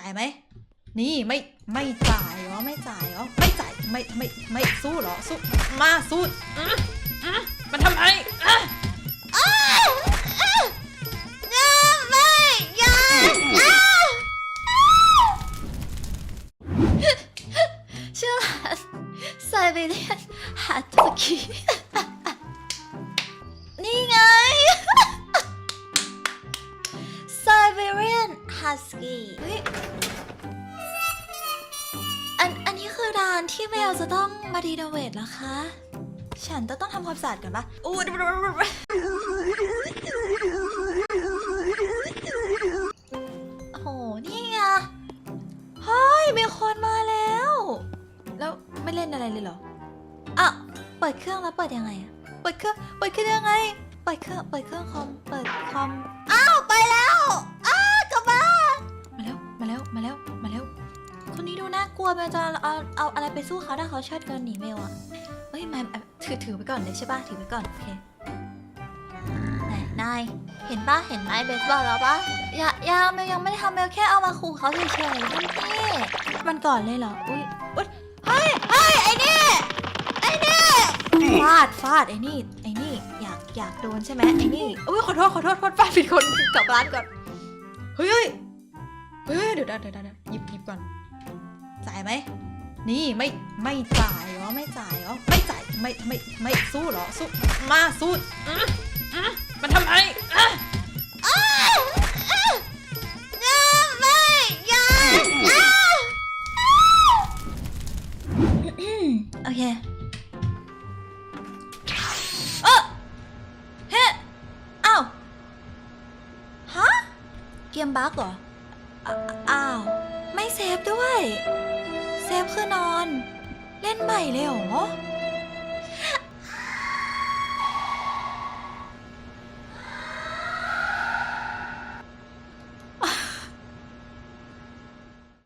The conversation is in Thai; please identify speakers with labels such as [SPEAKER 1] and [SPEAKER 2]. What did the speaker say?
[SPEAKER 1] จ่ายไหม นี่ไม่ไม่จ่ายเหรอไม่จ่ายเหรอไม่จ่ายไม่ไม่ไม่สู้เหรอสู้มาสู้มันทำไมอะ
[SPEAKER 2] ไม่ย่าชื่อร้านไซเบเรียนฮัตสกี้ กี้ เฮ้ย อัน อันนี้คือร้านที่เบลจะต้องมารีโนเวทเหรอคะ
[SPEAKER 1] ฉันจะต้องทำความสะอาดก่อนปะอู้
[SPEAKER 2] โอ้โห นี่ไง
[SPEAKER 1] เฮ้ย มีคนมาแล้ว แล้วไม่เล่นอะไรเลยเหรอ
[SPEAKER 2] อะเปิดเครื่องแล้วเปิดยังไงอะ
[SPEAKER 1] เปิดเครื่อง เปิดเครื่องยังไง เปิดเครื่อง เปิดเครื่องคอม เปิดคอม
[SPEAKER 2] อ้าว ไปแล้ว กลัวเบลจะเอาเอาอะไรไปสู้เขาถ้าเขาเชิดเกินหนีเบลอะ
[SPEAKER 1] เฮ้ยมาเอาถือถือไปก่อนเลยใช่ป่ะถือไปก่อนโอเค
[SPEAKER 2] ไหนนายเห็นปะเห็นไม้เบสบอลแล้วปะอย่าอย่าเบลยังไม่ได้ทำเบลแค่เอามาขู่เขาเฉยๆท่านพี่
[SPEAKER 1] มันก่อนเลยเหรออุ้ยอุ๊ย
[SPEAKER 2] เฮ้ยเฮ้ยไอ้นี่ไอ้นี่
[SPEAKER 1] ฟาดฟาดไอ้นี่ไอ้นี่อยากอยากโดนใช่ไหมไอ้นี่อุ้ยขอโทษขอโทษฟาดฟาดผิดคนกลับร้านก่อนเฮ้ยเฮ้ยเฮ้ยเดี๋ยวเดี๋ยวเดี๋ยวเดี๋ยวหยิบหยิบก่อน จ่ายไหม นี่ไม่ไม่จ่ายเหรอไม่จ่ายเหรอไม่จ่ายไม่ไม่ไม่สู้เหรอสู้มาสู้อื้ออื้อมันทำไมอะ
[SPEAKER 2] ไม่อย่าโอเค
[SPEAKER 1] เออเฮ้อ้าวฮะ
[SPEAKER 2] เกมบั๊กเหรออะอ้าว ไม่เซฟด้วย เซฟคือนอน
[SPEAKER 1] เล่นใหม่เลยเหรอ